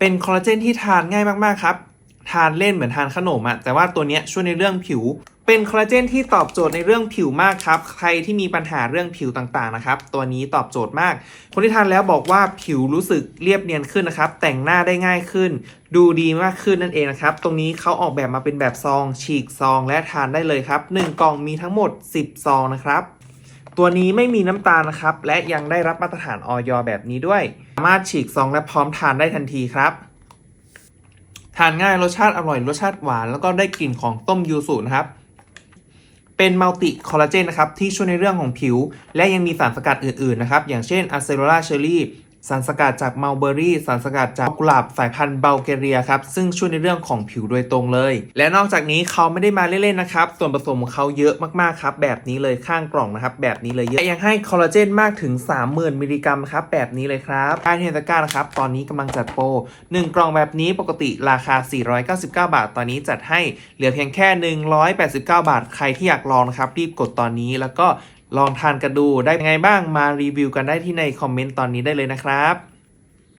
เป็นคอลลาเจนที่ทานง่ายมากๆครับ ทานเล่นเหมือนทานขนมอะแต่ว่าตัวเนี้ยช่วยในเรื่องผิว เป็นคอลลาเจนที่ตอบโจทย์ในเรื่องผิวมากครับ ใครที่มีปัญหาเรื่องผิวต่างๆนะครับ ตัวนี้ตอบโจทย์มาก คนที่ทานแล้วบอกว่าผิวรู้สึกเรียบเนียนขึ้นนะครับ แต่งหน้าได้ง่ายขึ้น ดูดีมากขึ้นนั่นเองนะครับ ตรงนี้เขาออกแบบมาเป็นแบบซอง ฉีกซองและทานได้เลยครับ 1 กล่องมีทั้งหมด 10 ซองนะครับ ตัวนี้ไม่มีน้ำตาลนะครับ และยังได้รับมาตรฐานออยแบบนี้ด้วย สามารถฉีกซองและพร้อมทานได้ทันทีครับ ทานง่ายรสชาติอร่อยรสชาติหวาน แล้วก็ได้กลิ่นของต้มยูสุนะครับ เป็นมัลติคอลลาเจนนะครับที่ช่วยในเรื่องของผิว และยังมีสารสกัดอื่นๆนะครับ อย่างเช่นอะเซโรลาเชอรี่ สารสกัดจากมัลเบอรี่ สารสกัดจากกุหลาบสายพันธุ์เบลเกเรียครับ ซึ่งช่วยในเรื่องของผิวโดยตรงเลย และนอกจากนี้เขาไม่ได้มาเล่นๆนะครับ ส่วนผสมของเขาเยอะมากๆครับ แบบนี้เลยข้างกล่องนะครับ แบบนี้เลยเยอะยังให้คอลลาเจนมากถึง 30,000 มิลลิกรัมครับ แบบนี้เลยครับการเฮนตะกร้านะครับ ตอนนี้กำลังจัดโปร1 กล่องแบบนี้ปกติราคา 499 บาท ตอนนี้จัดให้เหลือเพียงแค่ 189 บาท ใครที่อยากลองนะครับรีบกดตอนนี้แล้วก็ ลองทานกันดูได้ยังไงบ้างมารีวิวกันได้ที่ในคอมเมนต์ตอนนี้ได้เลยนะครับ